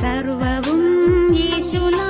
സർവവും യേശുനാ.